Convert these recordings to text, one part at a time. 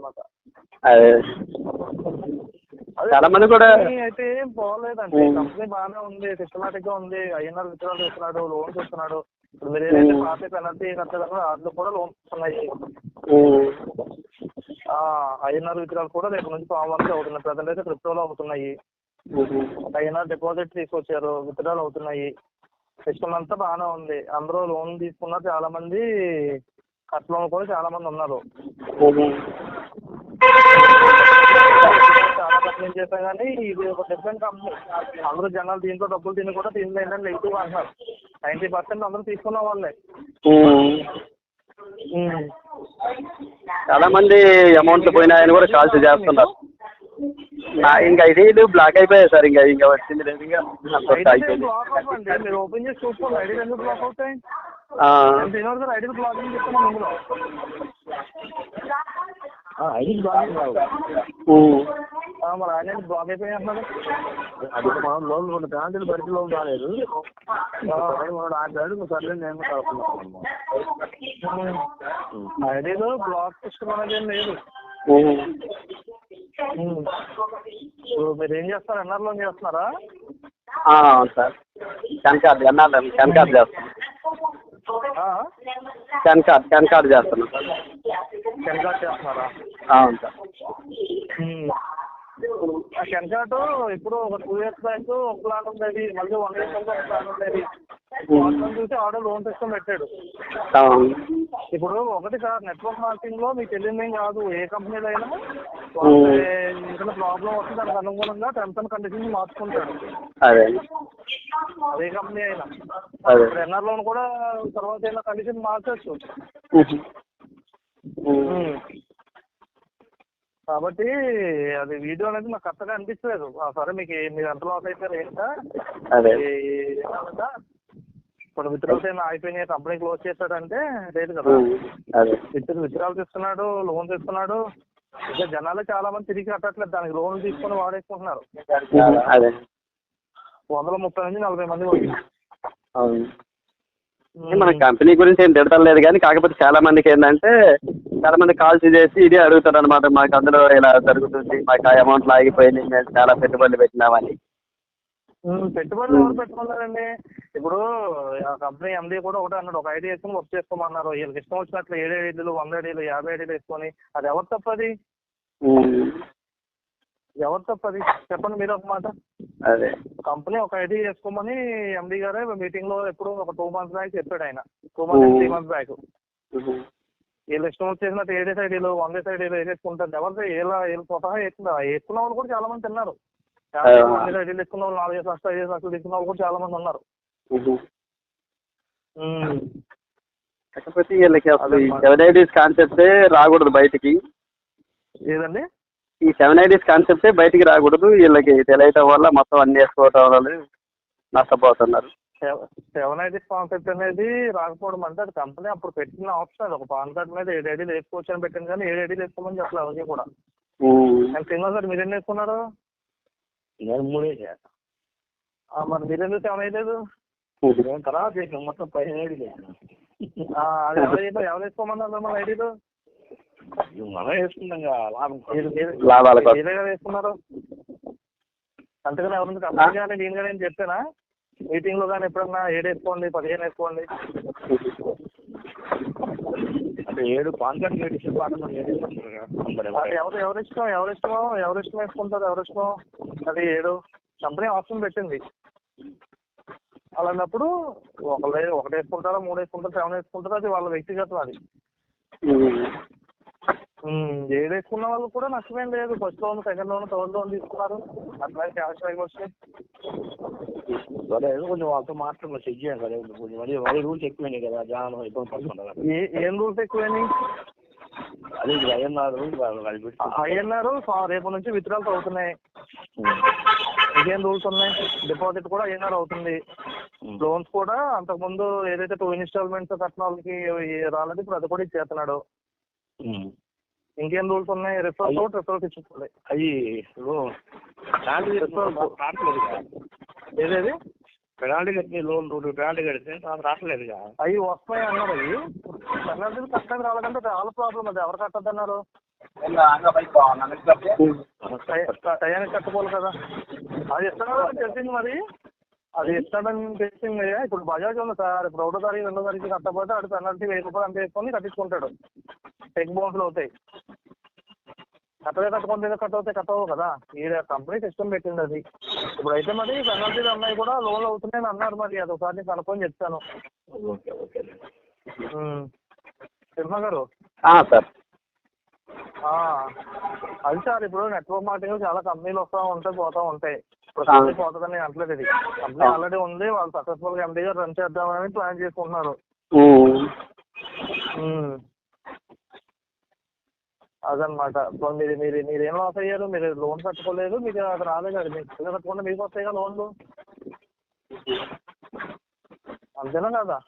అనమాట చాలా మంది కూడా అయితే ఏం ఉమ్. కంపెనీ బాగానే ఉంది సిస్టమేటిక్గా ఉంది. ఐఎన్ఆర్ విత్డ్రాల్ చేస్తున్నాడు లోన్స్ ఇస్తున్నాడు ఇప్పుడు మీరు ఏదైతే. పాత పెనల్టీ కట్టలేదో వాటిలో కూడా లోన్స్ ఉన్నాయి. ఐఎన్ఆర్ విత్డ్రాల్ కూడా రేపు నుంచి ఫామ్ అవుతున్నాయి. ప్రజెంట్ అయితే క్రిప్టోలో అవుతున్నాయి. ఐఎన్ఆర్ డిపాజిట్ తీసుకొచ్చారు విత్డ్రాల్ అవుతున్నాయి. సిస్టమ్ అంతా బాగానే ఉంది. అందరూ లోన్ తీసుకున్నారు చాలా మంది కట్టడం కూడా చాలా మంది ఉన్నారు. చాలా కంపెనీలు చేశాం కానీ ఇది ఒక డిఫరెంట్ కంపెనీ అందరూ జనాలు దీంట్లో డబ్బులు తిని కూడా దీంట్లో ఏంటంటే నెగిటివ్ అంటున్నారు. నైన్టీ పర్సెంట్ అందరూ తీసుకున్న వాళ్ళే. చాలా మంది అమౌంట్ పోయినాయని కూడా కాల్స్ చేస్తున్నారు. ఇంకా ఐడీలు బ్లాక్ అయిపోయాయి సార్ ఇంకా ఇంకా వచ్చింది లేదు ఇంకా మీరు ఓపెన్ చేసి చూసుకోండి. ఐడీలు ఎందుకు బ్లాక్ అవుతాయి? దీనివల్ల సార్ ఐడీలు బ్లాక్ అని చెప్తున్నాను ఇందులో. ఐడి బ్లాక్ రావు ఉమ్, ఆ, మరి ఆయన బ్లాక్ అది మనం లోన్ లోన్ రాలేదు. మనం ఆడాడు సర్లే నేను ఐడీలో బ్లాక్ అనేది లేదు. మీరు ఏం చేస్తారు? ఎన్ఆర్ లోన్ చేస్తున్నారా? అవును సార్. క్యాన్ కార్డ్ ఎన్ఆర్ క్యాన్ కార్డ్ చేస్తాను ఆ? క్యాన్ కార్డ్ క్యాన్ కార్డ్ చేస్తున్నాను సార్ కెన్కాట్ చేస్తున్నారా? అవును సార్. ఆ కెన్కాట్ ఇప్పుడు ఒక టూ ఇయర్స్ బ్యాక్ ఒక ప్లాన్ ఉండేది మళ్ళీ వన్ ఇయర్ ప్లాన్ ఉండేది. చూసి ఆర్డర్ లోన్ సిస్టమ్ పెట్టాడు ఇప్పుడు ఒకటి సార్ నెట్వర్క్ మార్కెటింగ్లో మీకు తెలియదు ఏం కాదు ఏ కంపెనీలో అయినా ఏదైనా ప్రాబ్లం వస్తే దానికి అనుగుణంగా టర్మ్స్ అండ్ కండిషన్స్ మార్చుకుంటాడు అదే కంపెనీ అయినా ఎన్ఆర్ లోన్ కూడా తర్వాత అయినా కండిషన్ మార్చచ్చు. కాబట్టి అది వీడియో అనేది నాకు కరెక్ట్గా అనిపించలేదు ఆ, సరే మీకు మీరు ఎంత లాస్ అయిపోయారు ఏంటా ఇప్పుడు విత్డ్రాల్స్ ఏమైనా అయిపోయినాయి కంపెనీ క్లోజ్ చేశాడంటే లేదు కదా. విత్ విత్డ్రాల్ తీసుకున్నాడు లోన్ తీసుకున్నాడు ఇంకా జనాలు చాలా మంది తిరిగి కట్టట్లేదు దానికి లోన్ తీసుకొని వాడేసుకుంటున్నారు. వందల ముప్పై నుంచి నలభై మంది మన కంపెనీ గురించి ఏం తిడతాం లేదు కానీ కాకపోతే చాలా మందికి ఏంటంటే చాలా మంది కాల్స్ చేసి ఇదే అడుగుతారు అనమాట మాకు అందులో ఇలా జరుగుతుంది మాకు ఆ అమౌంట్ ఆగిపోయింది మేము చాలా పెట్టుబడులు పెట్టినామని. పెట్టుబడులు ఎవరు పెట్టుకున్నారండి? ఇప్పుడు ఆ కంపెనీ ఎండీ కూడా ఒకటే అన్నాడు ఒక ఐడి వేసుకొని వర్క్ చేసుకోమన్నారు. వీళ్ళకి ఇష్టం వచ్చినట్లు ఏడు ఐడీలు వంద ఐడీలు యాభై ఐడీలు వేసుకొని అది ఎవరు తప్పది. ఎవరు తప్పది? చెప్పండి మీరు ఒక మాట. అదే. కంపెనీ ఒక ఐడి వేసుకోమని ఎండీ గారే మీటింగ్లో ఎప్పుడు ఒక టూ మంత్స్ బ్యాక్ చెప్పాడు ఆయన. Two months three months back. వీళ్ళు ఇష్టం వచ్చేసినట్టు ఏడేస్ ఐడీలు వంద ఐడీలు వేసేసుకుంటారు. ఎవరితో ఇలా వీళ్ళు స్వతహా వేసుకున్నారు వేసుకున్న వాళ్ళు కూడా చాలా మంది తిన్నారు యాభై వంద వాళ్ళు నాలుగు లక్షలు ఐదు లక్షలు తీసుకున్న వాళ్ళు కూడా చాలా మంది ఉన్నారు. కాకపోతే వీళ్ళకి అసలు ఈ సెవెన్ ఐడీస్ కాన్సెప్టే రాకూడదు బయటికి. ఏదండి? ఈ సెవెన్ ఐడీస్ కాన్సెప్టే బయటికి రాకూడదు. వీళ్ళకి తెలియటం వల్ల మొత్తం అన్ని వేసుకోవటం వల్ల నష్టపోతున్నారు. సెవెన్ ఐడీస్ కాన్సెప్ట్ అనేది రాకపోవడం అంటే అది కంపెనీ అప్పుడు పెట్టిన ఆప్షన్. అది ఒక పాన్ కార్డ్ మీద ఏడు ఐడీలు వేసుకోవచ్చు అని పెట్టింది కానీ ఏడు ఐడీలు వేసుకోమని చెప్పలేదు ఎవరికి కూడా. సింగల్ సార్ మీరు ఎన్ని వేసుకున్నారు? నేను మూడే ఆ, మరి మీరు ఎందుకు సెవెన్ వేయలేదు నేను తర్వాత మొత్తం పదిహేను ఆ, అది ఎవరు వేసుకోమన్నారు మిమ్మల్ని ఐడీలు? మనం వేసుకుంటాం కదా లాభం కోసం. లాభాల వేసుకున్నారు? అంతేగాని ఎవరి కంపెనీ కానీ నేను కానీ ఏం చెప్పానా? మీటింగ్లో కానీ ఎప్పుడన్నా ఏడు వేసుకోండి పదిహేను వేసుకోండి. అంటే ఏడు పాన్ కార్డ్ ఏడు మనం వేసుకుంటారు ఎవరు? ఎవరి ఇష్టం? ఎవరి ఇష్టం ఎవరి ఇష్టం వేసుకుంటారు? ఎవరి ఇష్టం అది ఏడు. కంపెనీ ఆప్షన్ పెట్టింది. అలాంటప్పుడు ఒకళ్ళు ఒకటి వేసుకుంటారా మూడు వేసుకుంటారా సెవెన్ వేసుకుంటారా అది వాళ్ళ వ్యక్తిగతం అది. ఏడు వేసుకున్న వాళ్ళు కూడా నష్టమేం లేదు. First loan second loan third loan తీసుకున్నారు. అట్లాగే క్యాష్ బ్యాక్ వచ్చాయి సరే ఏదో కొంచెం వాళ్ళతో మాట్లాడి చెక్ చేయాలి కదా కొంచెం మరి రూల్స్ ఎక్కువైనాయి కదా జనాలు ఇబ్బంది కదా. ఏ రూల్స్ ఎక్కువైనాయి? అదే పెట్టి అయ్యన్నారు రేపు నుంచి విత్డ్రాల్స్ అవుతున్నాయి. ఇంకేం రూల్స్ ఉన్నాయి. డిపాజిట్ కూడా ఐఎన్ఆర్ అవుతుంది. లోన్స్ కూడా అంతకుముందు ఏదైతే టూ ఇన్స్టాల్మెంట్స్ కట్టిన వాళ్ళకి రాలేదు ఇప్పుడు అది కూడా ఇచ్చేస్తున్నాడు. ఇంకేం రూల్స్ ఉన్నాయి? రిఫరల్ తోటి రిఫరల్స్ ఇచ్చుకోవాలి అవి పెనాల్టీ ఏదేది? పెనాల్టీ కట్టి లోన్ రెండు పెనాల్టీ కడితే రావట్లేదు అవి వస్తాయి అన్నారు. అవి పెనాల్టీలు కట్టడానికి రాలేదంటే చాలా ప్రాబ్లం అది. ఎవరు కట్టద్దన్నారు? టై- టయానికి కట్టుకోవాలి కదా. అది ఇస్తాడని తెలిసింది మరి? అది ఇస్తాడని తెలిసింది? ఇప్పుడు బజాజ్ ఉంది సార్. ఇప్పుడు ఒకటో తారీఖు రెండో తారీఖు కట్టకపోతే అటు పెనాల్టీ వెయ్యి రూపాయలు అంత వేసుకొని కట్టించుకుంటాడు. చెక్ బౌన్స్లు అవుతాయి. కట్టలే కట్టుకుంటే ఏదో కట్ అవుతాయి కట్ అవ్వవు కదా. ఈ కంపెనీ సిస్టమ్ పెట్టింది అది. ఇప్పుడు అయితే మరి పెనాల్టీలు అన్నాయి కూడా లోన్లు అవుతున్నాయని అన్నారు మరి. అది ఒకసారి నేను కనుక్కొని చెప్తాను. ఓకే ఓకే ఉమ్. సింహ గారు? ఆ, సార్. ఆ, అది సార్ ఇప్పుడు నెట్వర్క్ మార్కెటింగ్ చాలా కంపెనీలు వస్తూ ఉంటాయి పోతూ ఉంటాయి. ఇప్పుడు. కంపెనీ పోతుందని నేను అనట్లేదు ఇది. కంపెనీ. ఆల్రెడీ ఉంది వాళ్ళు సక్సెస్ఫుల్గా ఎండీ రన్ చేద్దామని ప్లాన్ చేసుకుంటున్నారు. అదనమాట ఇప్పుడు మీరు మీరు మీరు ఏం లాస్ అయ్యారు? మీరు లోన్ కట్టుకోలేదు మీకు అది రాలేదు అది మీకు పిల్లలు కట్టుకుంటే మీకు వస్తాయి కదా లోన్లు అంతేనా కదా.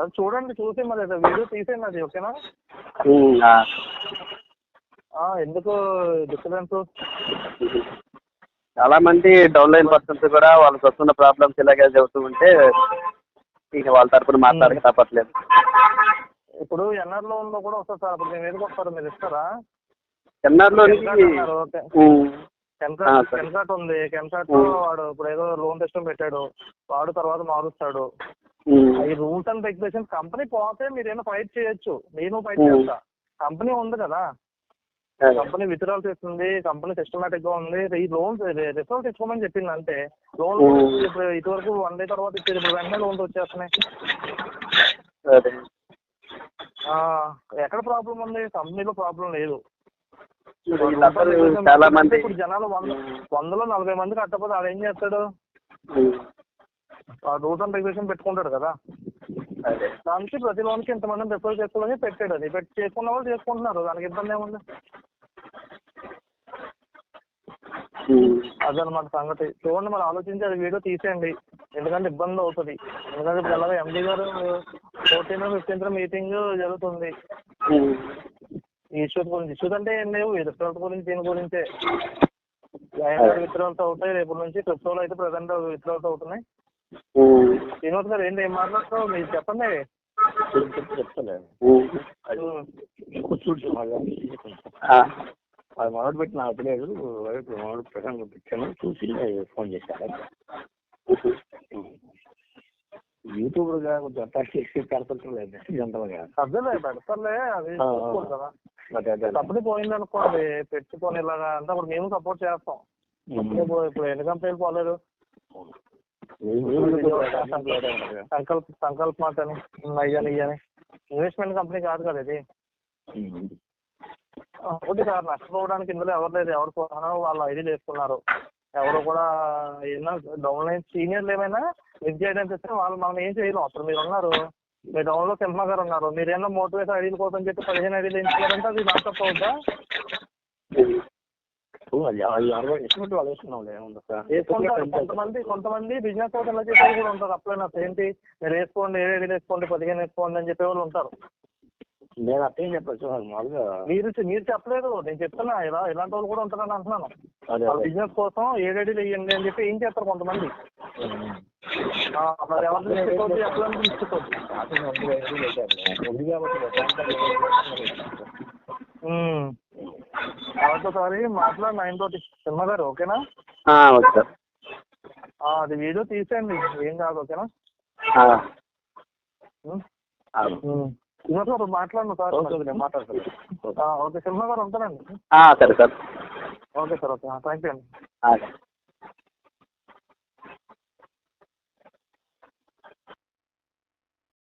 అది చూడండి చూసి మరి వీడియో తీసేయండి అది ఓకేనా? ఎందుకు డిస్టర్బెన్స్. చాలా మంది డౌన్లైన్ పర్సన్స్ కూడా వాళ్ళకి వస్తున్న ప్రాబ్లమ్స్ ఇలాగే చెబుతూ ఉంటే ఇక వాళ్ళ తరపున మాట్లాడక తప్పట్లేదు. ఇప్పుడు ఎన్ఆర్లో ఉందో కూడా వస్తుంది సార్ అప్పుడు మేము ఎందుకు వస్తారు మీరు ఇస్తారా? కెన్కాట్ సరే. కెన్కాట్ ఉంది కెన్కాట్ ఉమ్. వాడు ఇప్పుడు ఏదో లోన్ సిస్టమ్ పెట్టాడు వాడు తర్వాత మారుస్తాడు. ఈ రూల్స్ అండ్ రెగ్యులేషన్స్ కంపెనీ పోతే మీరు ఏమైనా ఫైట్ చేయొచ్చు. నేను ఫైట్. చేస్తా. కంపెనీ ఉంది కదా. కంపెనీ విత్డ్రాల్ చేస్తుంది కంపెనీ సిస్టమేటిక్గా ఉంది. ఈ లోన్స్ రిఫరల్ తెచ్చుకోమని చెప్పింది అంటే లోన్. ఇప్పుడు ఇటువరకు వన్ డే తర్వాత ఇచ్చేది ఇప్పుడు వెంటనే లోన్స్ వచ్చేస్తున్నాయి. ఎక్కడ ప్రాబ్లం ఉంది? కంపెనీలో ప్రాబ్లం లేదు. చాలా మంది ఇప్పుడు జనాలు వంద వందలో నలభై మంది కట్టకపోతే ఆడు ఏం చేస్తాడు? రూల్స్ అండ్ రెగ్యులేషన్ పెట్టుకుంటాడు కదా. దానికి ప్రతి లోన్కి ఇంతమందిని రిఫర్ చేసుకోవాలని పెట్టాడు. అది పెట్టి చేసుకున్న వాళ్ళు చేసుకుంటున్నారు. దానికి ఇబ్బంది ఏముంది? అదనమాట సంగతి. చూడండి మరి ఆలోచించి అది వీడియో తీసేయండి. ఎందుకంటే ఇబ్బంది అవుతుంది. ఎందుకంటే ఇప్పుడు ఎలాగో ఎండి గారు ఫోర్టీన్ ఫిఫ్టీన్త్ మీటింగ్ జరుగుతుంది. ఇష్యూస్ గురించి. ఇష్యూస్ అంటే ఏం లేవు. రిఫరెన్స్ గురించి దీని గురించే. విత్డ్రాల్స్ అవుతాయి. రేపు నుంచి క్రిప్టోలో అయితే ప్రజెంట్ విత్డ్రాల్స్ అవుతున్నాయి. శ్రీనివాస్ గారు ఏంటి ఏం మాట్లాడుతావు మీరు చెప్పండి. చెప్తలే ఉమ్, చూడు ఆ, అది మొదలు పెట్టి నాకు తెలియదు. ఇప్పుడు మొదలు ప్రసంగం పెట్టాను చూసి ఫోన్ చేశాను. యూట్యూబర్గా కొంచెం అటాక్ చేసి కనపడలేదు జనరల్గా. అర్థలే పెడతారులే. అది ఆ, ఆ. కంపెనీ పోయింది అనుకోండి పెట్టుకొని ఇలాగా. అంటే అప్పుడు మేము సపోర్ట్ చేస్తాం. ఇప్పుడు ఎన్ని కంపెనీలు పోలేదు? సంకల్ప్ సంకల్ప్ మాట అయ్యని ఇయ్యని. ఇన్వెస్ట్మెంట్ కంపెనీ కాదు కదా ఇది. ఒకటి సార్ నష్టపోవడానికి ఇందులో ఎవరు లేదు ఎవరు పోతానో వాళ్ళ ఐడీలు వేసుకున్నారు ఎవరు కూడా ఏమన్నా డౌన్ లైన్ సీనియర్లు ఏమైనా లిఫ్ట్ చేయడానికి ఇస్తే వాళ్ళు మనం ఏం చేయలేం. అప్పుడు మీరు ఉన్నారు మీ డౌన్లో సింహ గారు ఉన్నారు మీరు ఏమన్నా మోటివేట్ ఐడీల కోసం చెప్పి పదిహేను ఐడీలు ఎంచుకోవాలంటే అది లాకప్ అవుద్దా కొంతమంది కొంతమంది బిజినెస్ ఎలా చేసే కూడా ఉంటారు. అప్లైనర్స్ ఏంటి మీరు వేసుకోండి ఏడు ఐడీలు వేసుకోండి పదిహేను వేసుకోండి అని చెప్పే వాళ్ళు ఉంటారు. నేను అట్టేం చెప్పచ్చు మామూలుగా. మీరు మీరు చెప్పలేదు. నేను చెప్తున్నా ఇలా ఇలాంటి వాళ్ళు కూడా ఉంటారని అంటున్నాను. వాళ్ళ బిజినెస్ కోసం ఏడు ఐడీలు వేయండి అని చెప్పి ఏం చేస్తారు కొంతమంది? మరి ఒకసారి మాట్లాడి నైన్ తోటి. సినిమా గారు ఓకేనా? Okay sir. అది వీడియో తీసేయండి. ఏం కాదు ఓకేనా? ఆ, ఉమ్. ఆ. ఉమ్. సినిమా గారు మాట్లాడను సార్ నేను మాట్లాడతాను ఓకే సినిమా గారు ఉంటానండి సరే sir okay sir okay thank you అండి